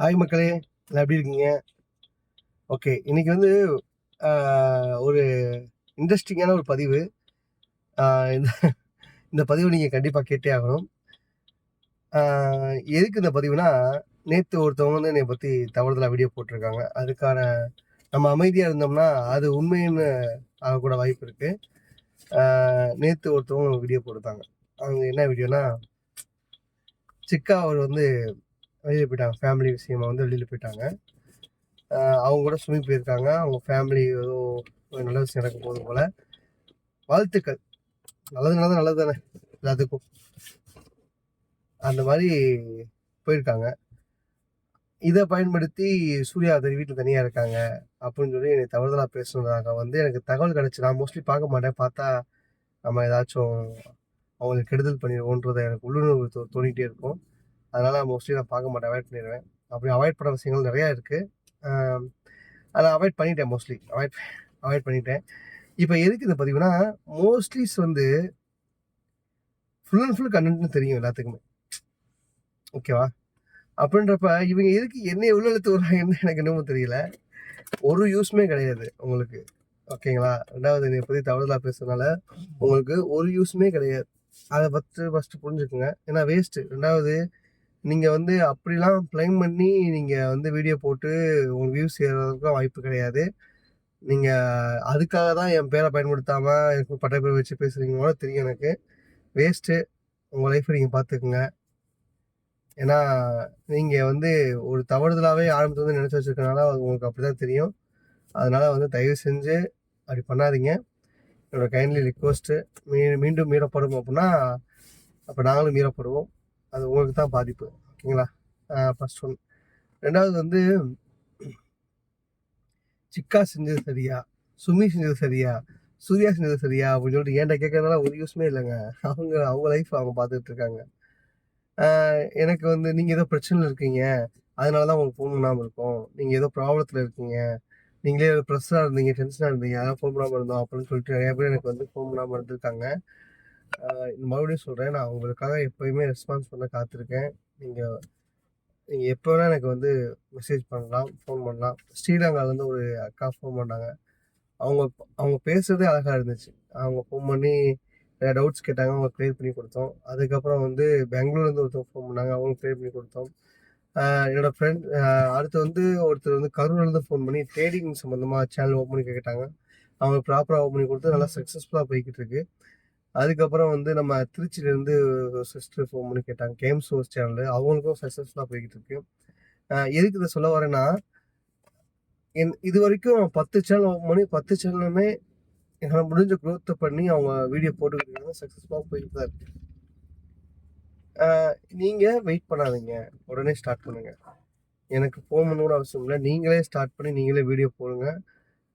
Hi மக்களே. எல்லாம் எப்படி இருக்கீங்க? ஓகே இன்றைக்கி வந்து ஒரு இன்ட்ரெஸ்டிங்கான ஒரு பதிவு. இந்த இந்த பதிவு நீங்கள் கண்டிப்பாக கேட்டே ஆகணும். எதுக்கு இந்த பதிவுனா நேற்று ஒருத்தவங்க வந்து என்னை பற்றி தவறுதலாக வீடியோ போட்டிருக்காங்க. அதுக்கான நம்ம அமைதியாக இருந்தோம்னா அது உண்மைன்னு ஆகக்கூட வாய்ப்பு இருக்குது நேற்று ஒருத்தவங்க வீடியோ போட்டிருந்தாங்க. அவங்க என்ன வீடியோனா சிக்கா அவர் வந்து வெளியில் போயிட்டாங்க. ஃபேமிலி விஷயமா வந்து வெளியில் போயிட்டாங்க. அவங்க கூட சுமி போயிருக்காங்க. அவங்க ஃபேமிலி ஏதோ நல்ல விஷயம் நடக்கும் போது போல். வாழ்த்துக்கள். நல்லது நல்லது நல்லது தானே? எல்லாத்துக்கும். அந்த மாதிரி போயிருக்காங்க. இதை பயன்படுத்தி சூர்யா தனி வீட்டில் தனியாக இருக்காங்க அப்படின்னு சொல்லி என்னை தவறுதலாக பேசுனதாக வந்து எனக்கு தகவல் கிடச்சி. நான் மோஸ்ட்லி பார்க்க மாட்டேன். பார்த்தா நம்ம ஏதாச்சும் அவங்களுக்கு கெடுதல் பண்ணிடுவோன்றதை எனக்கு உள்ளுணர்வு தோ- இருக்கும். அதனால் மோஸ்ட்லி நான் பார்க்க மாட்டேன். அவாய்ட் பண்ணிடுவேன் அப்படி அவாய்ட் பண்ண விஷயங்கள் நிறையா இருக்குது அதை அவாய்ட் பண்ணிட்டேன் மோஸ்ட்லி அவாய்ட் அவாய்ட் பண்ணிட்டேன். இப்போ எதுக்கு இந்த பதிவுனா மோஸ்ட்லிஸ் வந்து ஃபுல் அண்ட் ஃபுல் கண்டென்ட்னு தெரியும் எல்லாத்துக்குமே. ஓகேவா? அப்படின்றப்ப இவங்க எதுக்கு என்ன எவ்வளோ எழுத்து வர்றாங்கன்னு எனக்கு இன்னமும் தெரியல. ஒரு யூஸ்மே கிடையாது உங்களுக்கு. ஓகேங்களா? ரெண்டாவது என்னை பற்றி தவறுதலாக பேசுறதுனால உங்களுக்கு ஒரு யூஸ்மே கிடையாது. அதை பற்றி ஃபஸ்ட்டு புரிஞ்சுக்குங்க. ஏன்னா வேஸ்ட்டு ரெண்டாவது நீங்கள் வந்து அப்படிலாம் ப்ளைம் பண்ணி நீங்கள் வந்து வீடியோ போட்டு உங்களுக்கு வியூஸ் ஏறதுக்கும் வாய்ப்பு கிடையாது. நீங்கள் அதுக்காக தான் என் பேரை பயன்படுத்தாமல் எனக்கு பட்ட பேர் வச்சு பேசுகிறீங்களோ தெரியும் எனக்கு. வேஸ்ட்டு உங்கள் லைஃப்பை நீங்கள் பார்த்துக்குங்க. ஏன்னா நீங்கள் வந்து ஒரு தவறுதலாகவே ஆரம்பத்தில் வந்து நினச்சி வச்சுருக்கனால உங்களுக்கு அப்படி தான் தெரியும். அதனால் வந்து தயவு செஞ்சு அப்படி பண்ணாதீங்க. என்னோடய கைண்ட்லி ரிக்வஸ்ட்டு மீ மீண்டும் மீறப்படும் அப்படின்னா அப்போ நாங்களும் மீறப்படுவோம். அது உங்களுக்கு தான் பாதிப்பு. ஓகேங்களா? ஃபஸ்ட் ஒன் ரெண்டாவது வந்து சிக்கா செஞ்சது சரியா? சுமி செஞ்சது சரியா? சூர்யா செஞ்சது சரியா? அப்படின்னு சொல்லிட்டு ஏன்டா கேட்கறதுனால ஒரு யூஸ்மே இல்லைங்க. அவங்க அவங்க லைஃப் அவங்க பார்த்துட்டு இருக்காங்க. எனக்கு வந்து நீங்கள் ஏதோ பிரச்சனையில் இருக்கீங்க. அதனால தான் உங்களுக்கு ஃபோன் பண்ணாமல் இருக்கும். நீங்கள் ஏதோ ப்ராப்ளத்தில் இருக்கீங்க. நீங்களே ப்ரெஸ்ஸாக இருந்தீங்க டென்ஷனாக இருந்தீங்க அதான் ஃபோன் பண்ணாமல் இருந்தோம் அப்படின்னு சொல்லிட்டு நிறைய பேர் எனக்கு வந்து ஃபோன் பண்ணாமல் இருந்திருக்காங்க. மறுபடியும் சொல்கிறேன் நான் உங்களுக்காக எப்போயுமே ரெஸ்பான்ஸ் பண்ண காத்திருக்கேன். நீங்கள் நீங்கள் எப்போ வேணால் எனக்கு வந்து மெசேஜ் பண்ணலாம் ஃபோன் பண்ணலாம். ஸ்ரீலங்காலேருந்து ஒரு அக்கா ஃபோன் பண்ணாங்க. அவங்க அவங்க பேசுகிறதே அழகாக இருந்துச்சு. அவங்க ஃபோன் பண்ணி நிறைய டவுட்ஸ் கேட்டாங்க. அவங்க க்ளியர் பண்ணி கொடுத்தோம். அதுக்கப்புறம் வந்து பெங்களூர்லேருந்து ஒருத்தர் ஃபோன் பண்ணாங்க. அவங்களுக்கு க்ளியர் பண்ணி கொடுத்தோம். என்னோடய ஃப்ரெண்ட் அடுத்து வந்து ஒருத்தர் வந்து கரூர்லேருந்து ஃபோன் பண்ணி ட்ரேடிங் சம்மந்தமாக சேனல் ஓப்பன் பண்ணி கேட்டாங்க. அவங்க ப்ராப்பராக ஓப்பன் பண்ணி கொடுத்து நல்லா சக்ஸஸ்ஃபுல்லாக போய்கிட்டு இருக்கு. அதுக்கப்புறம் வந்து நம்ம திருச்சியிலேருந்து சிஸ்டர் ஃபோன் பண்ணி கேட்டாங்க கேம் ஷோஸ் சேனல் அவங்களுக்கும் சக்ஸஸ்ஃபுல்லாக போய்கிட்டு இருக்கு எதுக்கு இதை சொல்ல வரேன்னா என் இது வரைக்கும் பத்து சேனல் ஓப்பன் பண்ணி பத்து சேனலுமே என்னால் முடிஞ்ச க்ரோத்தை பண்ணி அவங்க வீடியோ போட்டுக்கிட்டு சக்ஸஸ்ஃபுல்லாக போயிட்டு தான் இருக்கு நீங்கள் வெயிட் பண்ணாதீங்க. உடனே ஸ்டார்ட் பண்ணுங்கள் எனக்கு ஃபோன் பண்ண கூட அவசியம் இல்லை. நீங்களே ஸ்டார்ட் பண்ணி நீங்களே வீடியோ போடுங்க.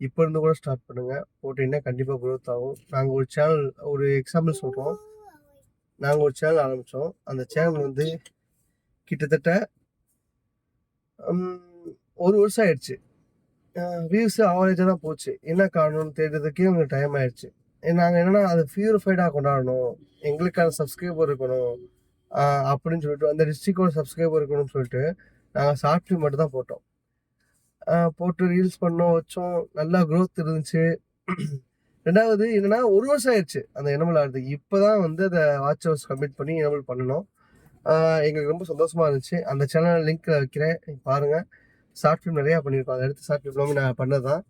இப்போ இருந்து கூட ஸ்டார்ட் பண்ணுங்கள் போட்டிங்கன்னா கண்டிப்பாக க்ரோத் ஆகும். நாங்கள் ஒரு சேனல் ஒரு எக்ஸாம்பிள் சொல்கிறோம் நாங்கள் ஒரு சேனல் ஆரம்பித்தோம் அந்த சேனல் வந்து கிட்டத்தட்ட ஒரு வருஷம் ஆயிடுச்சு. வியூஸ் ஆவரேஜாக தான் போச்சு. என்ன காரணம்னு தேடுறதுக்கே உங்களுக்கு டைம் ஆயிடுச்சு. நாங்கள் என்னென்னா அதை பியூரிஃபைடாக கொண்டாடணும். எங்களுக்கான சப்ஸ்கிரைபர் இருக்கணும். அப்படின்னு சொல்லிட்டு அந்த டிஸ்ட்ரிக்டோட சப்ஸ்கிரைபர் இருக்கணும்னு சொல்லிட்டு நாங்கள் ஷார்ட் ஃபிலிம் மட்டும் தான் போட்டோம். போட்டு ரீல்ஸ் பண்ணோம் வச்சோம். நல்லா க்ரோத் இருந்துச்சு. ரெண்டாவது என்னன்னா ஒரு வருஷம் ஆயிடுச்சு அந்த எனமல் ஆடுறதுக்கு இப்போ தான் வந்து அதை வாட்ச் ஹவுஸ் கம்ப்ளீட் பண்ணி எனமல் பண்ணணும். எங்களுக்கு ரொம்ப சந்தோஷமா இருந்துச்சு. அந்த சேனல் லிங்க் வைக்கிறேன். பாருங்கள் பாருங்க. ஷார்ட் ஃபிலிம் நிறையா பண்ணியிருக்கோம் அதை எடுத்து ஷார்ட் ஃபிலிம் நான் பண்ணது தான்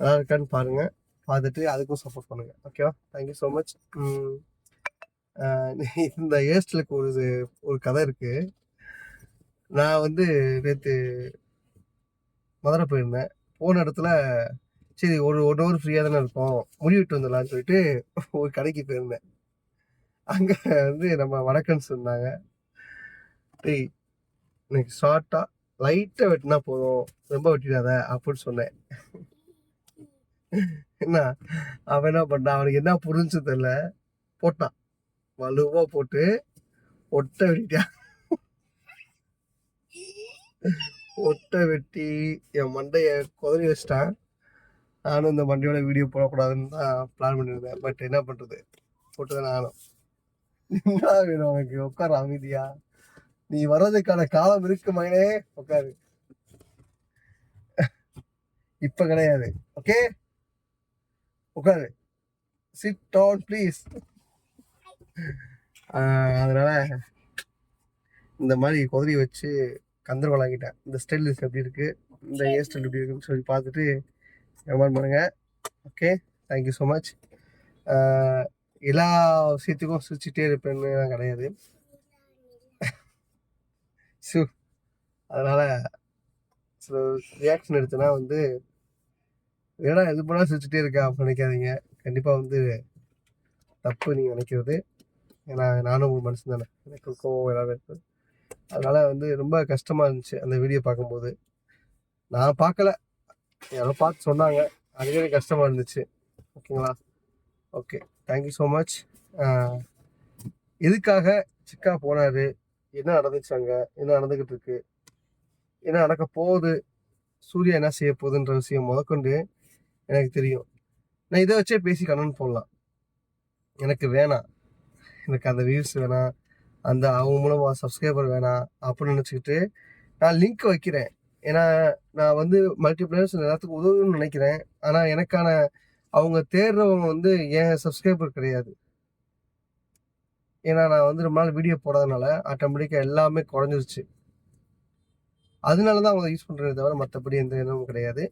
நல்லா இருக்கான்னு பாருங்க. பார்த்துட்டு அதுக்கும் சப்போர்ட் பண்ணுங்க. ஓகேவா தேங்க்யூ ஸோ மச் இந்த ஏஸ்டலுக்கு ஒரு ஒரு கதை இருக்கு. நான் வந்து நேற்று மதுரை போயிருந்தேன். போன இடத்துல சரி ஒரு ஒன் ஹவர் ஃப்ரீயாக தானே இருக்கும். முடிவிட்டு வந்துடலாம்னு சொல்லிட்டு ஒரு கடைக்கு போயிருந்தேன். அங்கே வந்து நம்ம வடக்கன் சொன்னாங்க. டேய் எனக்கு ஷார்ட்டாக லைட்டாக வெட்டினா போதும். ரொம்ப வெட்டிடாத அப்படின்னு சொன்னேன். என்ன? அவன் என்ன பண்ணான்? அவனுக்கு என்ன புரிஞ்சு தெரியல. போட்டான். வலுவாக போட்டு ஒட்ட வெட்டிட்டான். ஒட்டை வெட்டி என் மண்டையை குதறி வச்சிட்டேன். நானும் இந்த மண்டையோட வீடியோ போடக்கூடாதுன்னு தான் பிளான் பண்ணியிருந்தேன். பட் என்ன பண்ணுறது போட்டுதான் நானும் என்ன வேணும் உனக்கு? உட்கார அமைதியா. நீ வர்றதுக்கான காலம் இருக்கு மகனே. உட்காரு. இப்ப கிடையாது. ஓகே உட்காரு. சிட் டவுன் ப்ளீஸ் அதனால இந்த மாதிரி குதிரை வச்சு கந்தர்வலாகிட்டேன் இந்த ஸ்டைல் எப்படி இருக்கு? இந்த ஹேர் ஸ்டைல் எப்படி இருக்குன்னு சொல்லி பார்த்துட்டு கமெண்ட் பண்ணுங்க. ஓகே தேங்க்யூ ஸோ மச் எல்லா விஷயத்துக்கும் சிரிச்சுட்டே இருப்பேன்னு கிடையாது. ஸோ அதனால சில ரியாக்ஷன் எடுத்தனா வந்து ஏன்னா இது பண்ணால் சிரிச்சுட்டே இருக்கா? அப்படின்னு நினைக்காதீங்க. கண்டிப்பாக வந்து தப்பு நீங்கள் நினைக்கிறது. ஏன்னா நானும் ஒரு மனுஷன் தானே எனக்கு கோவம் எல்லாமே இருக்குது அதனால் வந்து ரொம்ப கஷ்டமாக இருந்துச்சு அந்த வீடியோ பார்க்கும்போது. நான் பார்க்கல. யாரோ பார்த்து சொன்னாங்க. அதுவே கஷ்டமாக இருந்துச்சு. ஓகேங்களா? ஓகே தேங்க்யூ ஸோ மச் எதுக்காக சிக்கா போனார்? என்ன நடந்துச்சு அங்கே? என்ன நடந்துக்கிட்டு இருக்கு? என்ன நடக்க போகுது? சூர்யா என்ன செய்ய போகுதுன்ற விஷயம் முதற்கொண்டு எனக்கு தெரியும். நான் இதை வச்சே பேசி கண்ணன் போடலாம். எனக்கு வேணாம். எனக்கு அந்த வியூஸ் வேணாம். அந்த அவங்க மூலமாக சப்ஸ்கிரைபர் வேணாம் அப்படின்னு நினச்சிக்கிட்டு நான் லிங்க் வைக்கிறேன். ஏன்னா நான் வந்து மல்டிப்ளேயர்ஸ் எல்லாத்துக்கும் உதவுன்னு நினைக்கிறேன். ஆனால் எனக்கான அவங்க தேடுறவங்க வந்து என் சப்ஸ்கிரைபர் கிடையாது. ஏன்னா நான் வந்து ரொம்ப நாள் வீடியோ போடாதனால ஆட்டோமேட்டிக்காக எல்லாமே குறைஞ்சிருச்சு. அதனால தான் அவங்க யூஸ் பண்ணுறதே தவிர மற்றபடி எந்த எண்ணமும் கிடையாது.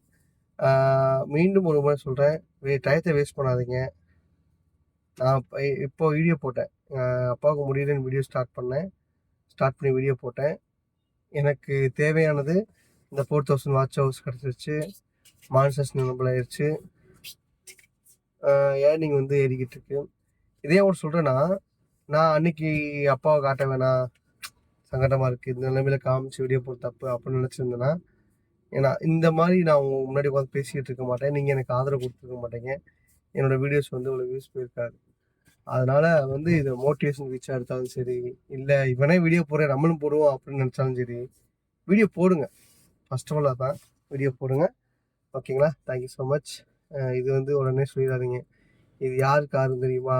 மீண்டும் ஒரு முறை சொல்கிறேன் டயத்தை வேஸ்ட் பண்ணாதீங்க. நான் இப்போ இப்போ வீடியோ போட்டேன். அப்பாவுக்கு முடியலன்னு வீடியோ ஸ்டார்ட் பண்ணேன். ஸ்டார்ட் பண்ணி வீடியோ போட்டேன். எனக்கு தேவையானது இந்த ஃபோர் தௌசண்ட் வாட்ச் ஹவர்ஸ் கிடச்சிருச்சு. மான்சஸ் நம்பல் ஆயிடுச்சு ஏர்னிங் வந்து ஏறிக்கிட்டு இருக்கு இதே ஒரு சொல்கிறேன்னா நான் அன்னைக்கு அப்பாவை காட்ட வேணாம் சங்கடமாக இருக்குது இந்த நிலைமையில காமிச்சு வீடியோ போட்டு தப்பு அப்படின்னு நினச்சிருந்தேன்னா ஏன்னா இந்த மாதிரி நான் உங்க முன்னாடி உட்காந்து பேசிகிட்டு இருக்க மாட்டேன். நீங்கள் எனக்கு ஆதரவு கொடுத்துருக்க மாட்டேங்க. என்னோட வீடியோஸ் வந்து உங்களுக்கு வியூஸ் போயிருக்காது. அதனால வந்து இது மோட்டிவேஷன் ரீச்சாக எடுத்தாலும் சரி இல்லை இவனே வீடியோ போடுறேன் நம்மளும் போடுவோம் அப்படின்னு நினச்சாலும் சரி வீடியோ போடுங்க. ஃபர்ஸ்ட் ஆஃப் ஆல் அதான் வீடியோ போடுங்க. ஓகேங்களா தேங்க்யூ ஸோ மச் இது வந்து உடனே சொல்லிடாதீங்க. இது யார் காருன்னு தெரியுமா?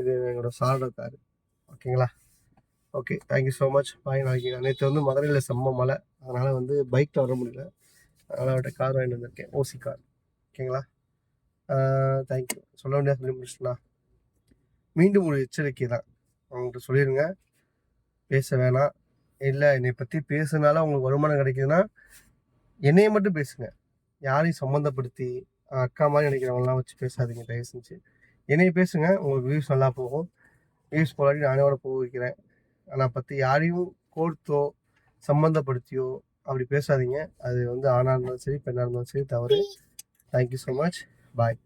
இது எங்களோட சாரோட காரு ஓகேங்களா okay thank you so much bye நாளைக்கு. நேற்று வந்து மதுரையில் செம்ம மழை. அதனால் வந்து பைக்கில் வர முடியல. அதனால் அவர்கிட்ட கார் வாங்கிட்டு வந்திருக்கேன். ஓசி கார் ஓகேங்களா தேங்க்யூ சொல்ல வேண்டிய சொல்லி முடிச்சுண்ணா மீண்டும் ஒரு எச்சரிக்கை தான். அவங்கள்ட்ட சொல்லிடுங்க பேச வேணாம். இல்லை என்னை பற்றி பேசுனால உங்களுக்கு வருமானம் கிடைக்குதுன்னா என்னையை மட்டும் பேசுங்க. யாரையும் சம்மந்தப்படுத்தி அக்கா மாதிரி நினைக்கிறவங்களாம் வச்சு பேசாதீங்க தயவு செஞ்சு. என்னைய பேசுங்க. உங்களுக்கு வியூஸ் நல்லா போகும். வியூஸ் போலாட்டி கூட போக வைக்கிறேன். ஆனால் பற்றி யாரையும் கோர்த்தோ சம்மந்தப்படுத்தியோ அப்படி பேசாதீங்க. அது வந்து ஆணாக இருந்தாலும் சரி பெண்ணாக இருந்தாலும் சரி தவறு. தேங்க்யூ ஸோ மச் பாய்